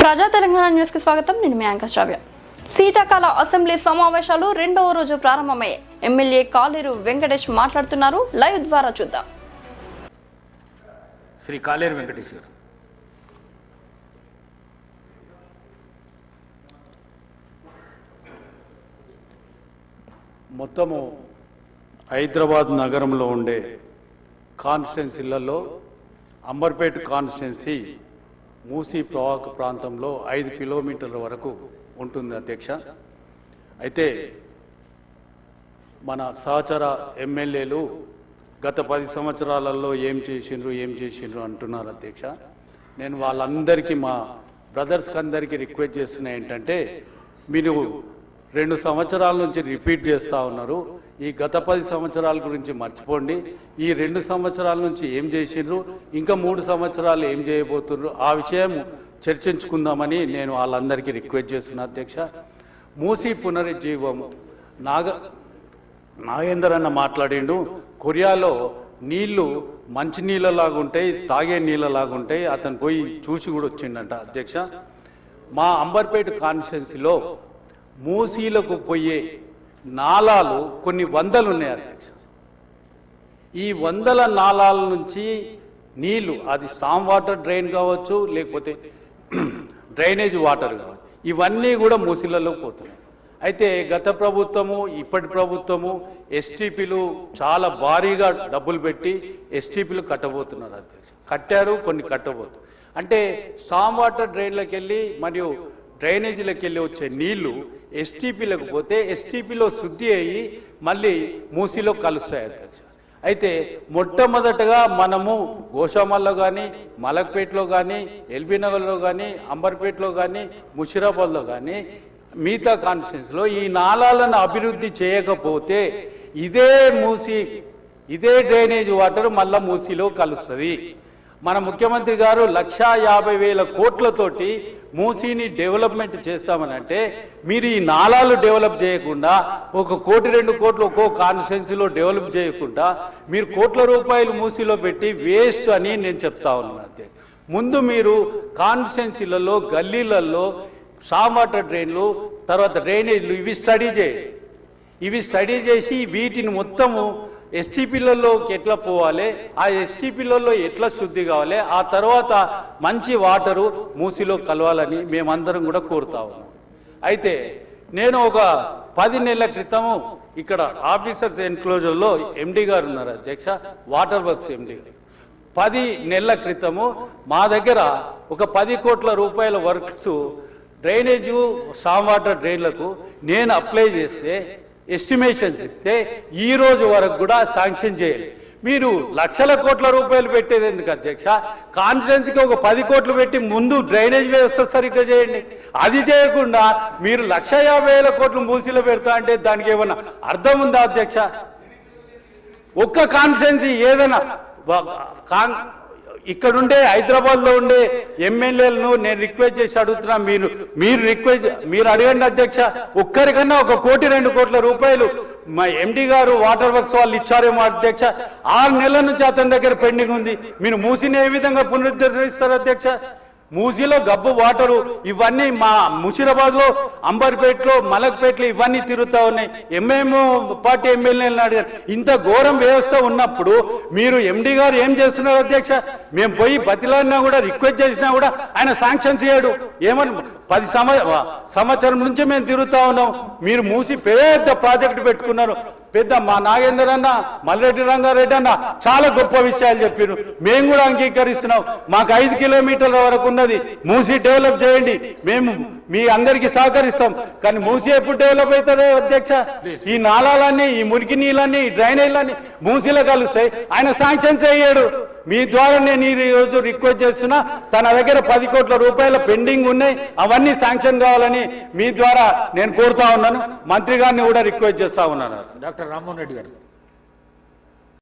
ప్రజా తెలంగాణ న్యూస్కి స్వాగతం. నేను మీ యాంకర్ శ్రావ్య. శీతాకాల అసెంబ్లీ సమావేశాలు రెండవ రోజు ప్రారంభమయ్యాయి. ఎమ్మెల్యే కాలేరు వెంకటేష్ మాట్లాడుతున్నారు. లైవ్ ద్వారా చూద్దాం. శ్రీ కాలేరు వెంకటేశ్వర మొత్తము హైదరాబాద్ నగరంలో ఉండే కాన్స్టిట్యున్సీలలో అంబర్పేట కాన్స్టిట్యున్సీ మూసీ ప్రవాహక ప్రాంతంలో ఐదు కిలోమీటర్ల వరకు ఉంటుంది అధ్యక్ష. అయితే మన సహచర ఎమ్మెల్యేలు గత పది సంవత్సరాలలో ఏం చేసిండ్రు ఏం చేసిండ్రు అంటున్నారు అధ్యక్ష. నేను వాళ్ళందరికీ మా బ్రదర్స్కి అందరికీ రిక్వెస్ట్ చేస్తున్నా ఏంటంటే మీరు రెండు సంవత్సరాల నుంచి రిపీట్ చేస్తూ ఉన్నారు. ఈ గత పది సంవత్సరాల గురించి మర్చిపోండి. ఈ రెండు సంవత్సరాల నుంచి ఏం చేసిండ్రు? ఇంకా మూడు సంవత్సరాలు ఏం చేయబోతున్నారు ఆ విషయం చర్చించుకుందామని నేను వాళ్ళందరికీ రిక్వెస్ట్ చేస్తున్నా అధ్యక్ష. మూసీ పునరుజ్జీవం నాగ నాగేందర్ అన్న మాట్లాడిండు. కొరియాలో నీళ్ళు మంచి నీళ్ళలాగా ఉంటాయి తాగే నీళ్ళలాగా ఉంటాయి. అతను పోయి చూసి కూడా వచ్చిండంట అధ్యక్ష. మా అంబర్పేట కాన్స్టిట్యున్సీలో మూసీలకు పోయే నాలాలు కొన్ని వందలు ఉన్నాయి అధ్యక్ష. ఈ వందల నాళాల నుంచి నీళ్ళు అది స్టామ్ వాటర్ డ్రైన్ కావచ్చు లేకపోతే డ్రైనేజ్ వాటర్ కావచ్చు ఇవన్నీ కూడా మూసీలలో పోతున్నాయి. అయితే గత ప్రభుత్వము ఇప్పటి ప్రభుత్వము ఎస్టీపీలు చాలా భారీగా డబ్బులు పెట్టి ఎస్టీపీలు కట్టబోతున్నారు అధ్యక్ష. కట్టారు కొన్ని కట్టబోతు అంటే స్టామ్ వాటర్ డ్రైన్లకు వెళ్ళి మరియు డ్రైనేజీలకు వెళ్ళి వచ్చే నీళ్ళు ఎస్టీపీలకు పోతే ఎస్టీపీలో శుద్ధి అయ్యి మళ్ళీ మూసీలో కలుస్తాయి అధ్యక్ష. అయితే మొట్టమొదటగా మనము గోషామల్లో కానీ మలక్పేటలో కానీ ఎల్బీ నగర్లో కానీ అంబర్పేటలో కానీ ముషిరాబాద్లో కానీ మిగతా కాన్స్టిట్యూన్స్లో ఈ నాలాలను అభివృద్ధి చేయకపోతే ఇదే మూసి ఇదే డ్రైనేజ్ వాటర్ మళ్ళా మూసిలో కలుస్తుంది. మన ముఖ్యమంత్రి గారు లక్షా యాభై వేల కోట్లతోటి మూసీని డెవలప్మెంట్ చేస్తామని అంటే మీరు ఈ నాళాలు డెవలప్ చేయకుండా ఒక కోటి రెండు కోట్లు ఒక్కో కాన్స్టిట్యున్సీలో డెవలప్ చేయకుండా మీరు కోట్ల రూపాయలు మూసీలో పెట్టి వేస్ట్ అని నేను చెప్తా ఉన్నాను అంతే. ముందు మీరు కాన్స్టిట్యున్సీలలో గల్లీలలో సామ్ వాటర్ డ్రైన్లు తర్వాత డ్రైనేజ్లు ఇవి స్టడీ చేయండి. ఇవి స్టడీ చేసి వీటిని మొత్తము ఎస్టీపీలలోకి ఎట్లా పోవాలి? ఆ ఎస్టీపీలలో ఎట్లా శుద్ధి కావాలి? ఆ తర్వాత మంచి వాటరు మూసిలో కలవాలని మేమందరం కూడా కోరుతా ఉన్నాం. అయితే నేను ఒక పది నెలల క్రితము ఇక్కడ ఆఫీసర్స్ ఎన్క్లోజర్లో ఎండి గారు ఉన్నారు అధ్యక్ష వాటర్ వర్క్స్ ఎండి. గారు పది నెలల క్రితము మా దగ్గర ఒక పది కోట్ల రూపాయల వర్క్స్ డ్రైనేజు సామ్ వాటర్ డ్రైన్లకు నేను అప్లై చేస్తే ఎస్టిమేషన్స్ ఇస్తే ఈ రోజు వరకు కూడా శాంక్షన్ చేయాలి. మీరు లక్షల కోట్ల రూపాయలు పెట్టేది ఎందుకు అధ్యక్ష? కాన్స్టిట్యున్సీకి ఒక పది కోట్లు పెట్టి ముందు డ్రైనేజ్ వ్యవస్థ సరిగ్గా చేయండి. అది చేయకుండా మీరు లక్ష యాభై వేల కోట్లు మూసీలో పెడతా అంటే దానికి ఏమన్నా అర్థం ఉందా అధ్యక్ష? ఒక్క కాన్స్టిట్యున్సీ ఏదైనా కాన్ ఇక్కడుండే హైదరాబాద్లో ఉండే ఎమ్మెల్యేలను నేను రిక్వెస్ట్ చేసి అడుగుతున్నా. మీరు మీరు రిక్వెస్ట్ మీరు అడగండి అధ్యక్ష. ఒక్కరికన్నా ఒక కోటి రెండు కోట్ల రూపాయలు మా ఎండి గారు వాటర్ వర్క్స్ వాళ్ళు ఇచ్చారేమో అధ్యక్ష. ఆరు నెలల నుంచి అతని దగ్గర పెండింగ్ ఉంది. మీరు మూసిని ఏ విధంగా పునరుద్ధరిస్తారు అధ్యక్ష. మూజీలో గబ్బు వాటరు ఇవన్నీ మా ముషిరాబాద్లో అంబర్పేటలో మలక్పేటలో ఇవన్నీ తిరుగుతా ఉన్నాయి. ఎంఏము పార్టీ ఎమ్మెల్యేలను అడిగారు ఇంత ఘోరం వ్యవస్థ ఉన్నప్పుడు మీరు ఎండి గారు ఏం చేస్తున్నారు అధ్యక్ష? మేము పోయి బతిలాడినా కూడా రిక్వెస్ట్ చేసినా కూడా ఆయన శాంక్షన్ చేయడు. ఏమని పది సంవత్సరం నుంచి మేము తిరుగుతా ఉన్నాం. మీరు మూసి పెద్ద ప్రాజెక్టు పెట్టుకున్నారు. పెద్ద మా నాగేందర్ అన్న మల్లెడ్డి రంగారెడ్డి అన్న చాలా గొప్ప విషయాలు చెప్పారు మేము కూడా అంగీకరిస్తున్నాం. మాకు ఐదు కిలోమీటర్ల వరకు ఉన్నది. మూసి డెవలప్ చేయండి. మేము మీ అందరికి సహకరిస్తాం. కానీ మూసి ఎప్పుడు డెవలప్ అవుతుంది అధ్యక్ష ఈ నాళాలన్నీ ఈ మురికి నీళ్ళన్నీ ఈ డ్రైనేజ్లన్నీ మూసిలో కలుస్తాయి. ఆయన శాంక్షన్ చేయడు మీ ద్వారా నేను ఈ రోజు రిక్వెస్ట్ చేస్తున్నా తన దగ్గర పది కోట్ల రూపాయల పెండింగ్ ఉన్నాయి. అవన్నీ శాంక్షన్ కావాలని మీ ద్వారా నేను కోరుతా ఉన్నాను. మంత్రి గారిని కూడా రిక్వెస్ట్ చేస్తా ఉన్నాను. డాక్టర్ రామ్మోహన్ రెడ్డి గారు.